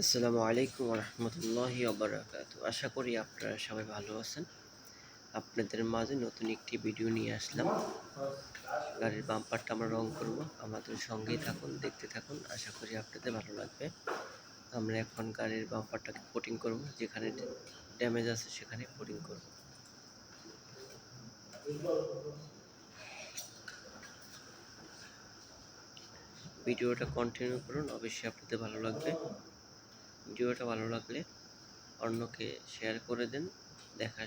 আসসালামু আলাইকুম রহমতুল্লাহি ওবরাকাত আশা করি আপনারা সবাই ভালো আছেন। আপনাদের মাঝে নতুন একটি ভিডিও নিয়ে আসলাম। গাড়ির বাম্পারটা আমরা রং করব। আমাদের সঙ্গেই থাকুন, দেখতে থাকুন। আশা করি আপনাদের ভালো লাগবে। আমরা এখন গাড়ির বাম্পারটাকে কোটিং করব। যেখানে ড্যামেজ আছে সেখানে কোটিং করব। ভিডিওটা কন্টিনিউ করুন। অবশ্যই আপনাদের ভালো লাগবে। ভিডিওটা ভালো লাগলে অন্যকে শেয়ার করে দেন, দেখা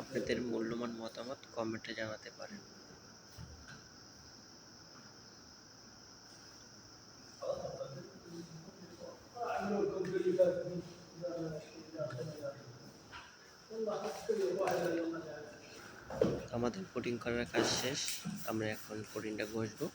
আপনাদের মূল্যবান মতামত কমেন্টে জানাতে পারেন। আমাদের কোডিং করার কাজ শেষ, আমরা এখন কোডিংটা ঘষবো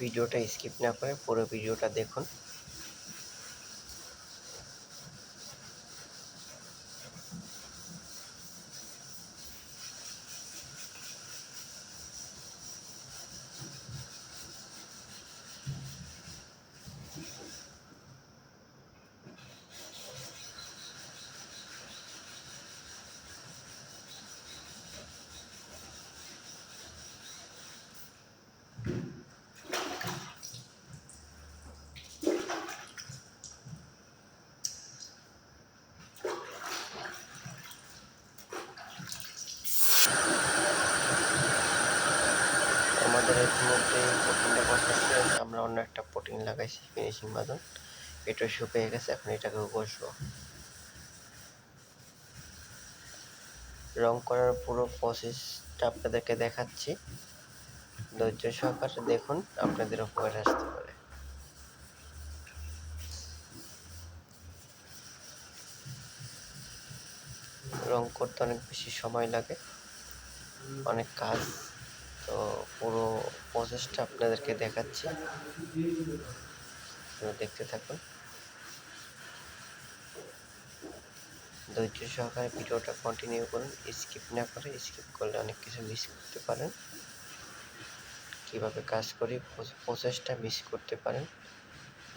ভিডিওটা স্কিপ না করে পুরো ভিডিওটা দেখুন। আমাদের ইতিমধ্যে প্রোটিনটা বসা আমরা অন্য একটা প্রোটিন লাগাইছি, ফিনিশিং বাদন। এটা শুকিয়ে গেছে, এখন এটাকেও বসবো। রং করার পুরো প্রসেসটা আপনাদেরকে দেখাচ্ছি। ধৈর্য সহকারে দেখুন, আপনাদের উপকারে আসতে পারে। রং করতে অনেক বেশি সময় লাগে। অনেক কাজ তো পুরো প্রসেসটা আপনাদেরকে দেখাচ্ছি। দেখতে থাকুন। ধৈর্য সহকারে ভিডিওটা কন্টিনিউ করুন স্কিপ না করে স্কিপ করলে অনেক কিছু মিস করতে পারেন। কীভাবে কাজ করি প্রসেসটা মিস করতে পারেন।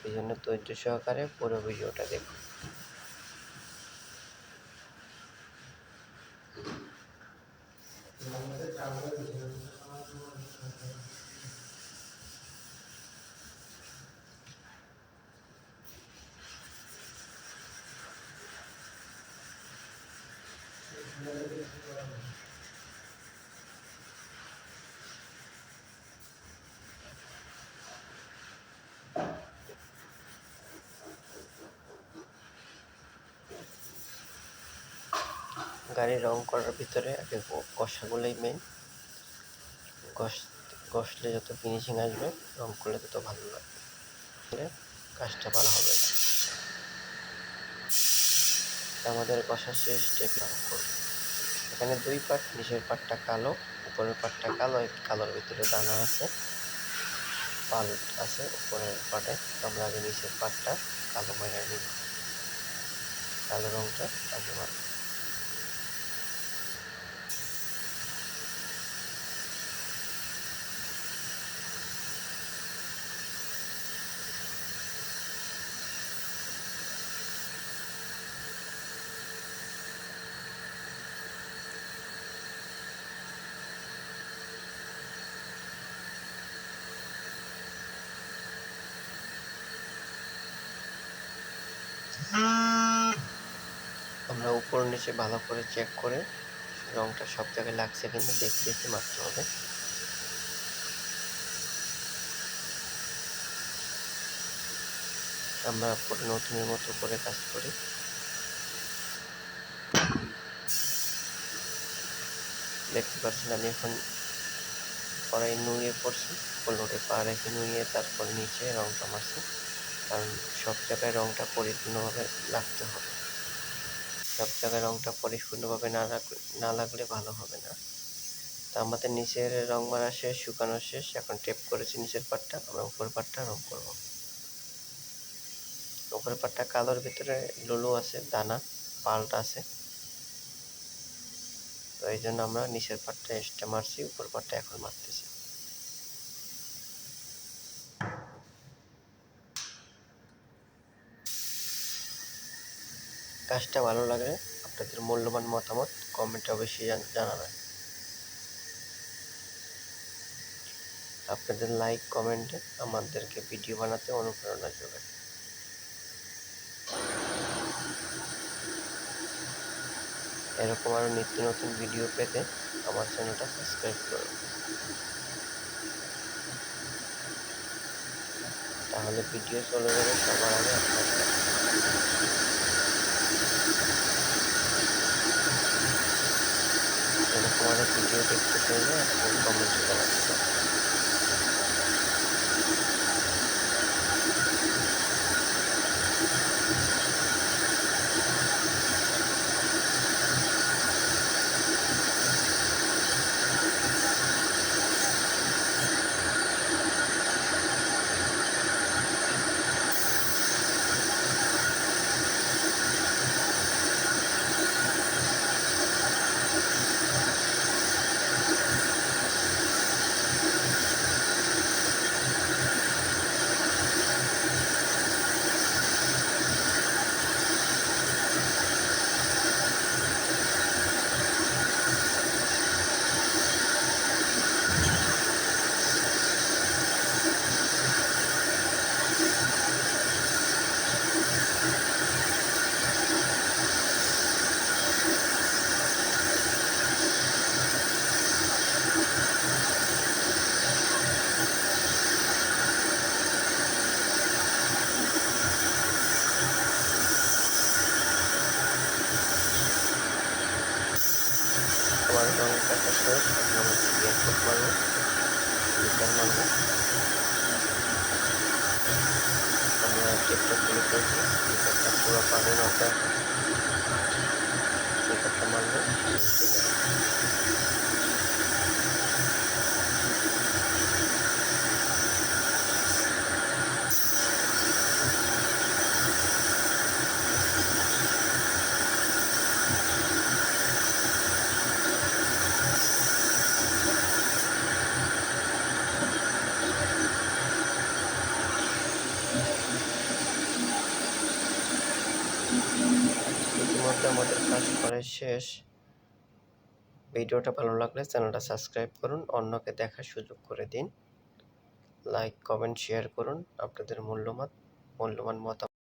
এই জন্য ধৈর্য সহকারে পুরো ভিডিওটা দেখুন। গাড়ি রং করার ভিতরে আগে কষাগুলোই মেন কষ কষলে যত ফিনিশিং আসবে, রং করলে তত ভালো লাগবে কাজটা ভালো হবে না। আমাদের কষা শেষ স্টেপ করব এখানে দুই পার্ট নিচের পার্টটা কালো, উপরের পার্টটা কালো কালোর ভিতরে দানা আছে। পাল আছে উপরের পার্টে আমরা আগে নিচের পার্টটা কালো মাইনা নিব। কালো রংটা আগে মারব আমরা উপর নিচে ভালো করে চেক করে রংটা সব জায়গায় লাগছে কিন্তু দেখে দেখে মারতে হবে। আমরা নতুনের মতো করে কাজ করি। দেখতে পাচ্ছেন আমি এখন কড়াই নুয়ে পড়ছি পনেরোটে পা রেখে নুয়ে তারপর নিচে রংটা মারছি। কারণ সব জায়গায় রঙটা পরিপূর্ণভাবে লাগতে হবে। সব জায়গায় রঙটা পরিপূর্ণভাবে না রাখলে না লাগলে ভালো হবে না। তো আমাদের নিচের রং মারা শেষ, শুকানো শেষ, এখন টেপ করেছি নিচের পাটটা আমরা উপর পাটটা রং করব। উপরের পাটটা কালোর ভিতরে লুলু আছে, দানা, পালটা আছে। তো এই জন্য আমরা নিচের পাটটা এক্সট্রা মারছি, উপর পাটটা এখন মারতেছি। কাজটা ভালো লাগলে আপনাদের মূল্যবান মতামত কমেন্টে অবশ্যই জান- জানাবেন। আপনাদের লাইক কমেন্টে আমাদেরকে ভিডিও বানাতে অনুপ্রেরণা যোগায়। এরকম আরও নিত্য নতুন ভিডিও পেতে আমার চ্যানেলটা সাবস্ক্রাইব করুন। তাহলে ভিডিও চলে যাবে সবার আগে আপনার আরও ভিডিও দেখতে চাইলে আপনি কমেন্টে জানাতে পারেন আমার রং কাটা শেষ এখন আমরা সিরিয়াল কোড মারবো লিটার মারবো আমরা টেপটা খুলে ফেলছি ইতিমধ্যে আমাদের কাজ করে শেষ। ভিডিওটা ভালো লাগলে চ্যানেলটা সাবস্ক্রাইব করুন, অন্যকে দেখার সুযোগ করে দিন। লাইক, কমেন্ট, শেয়ার করুন। আপনাদের মূল্যবান মূল্যবান মতামত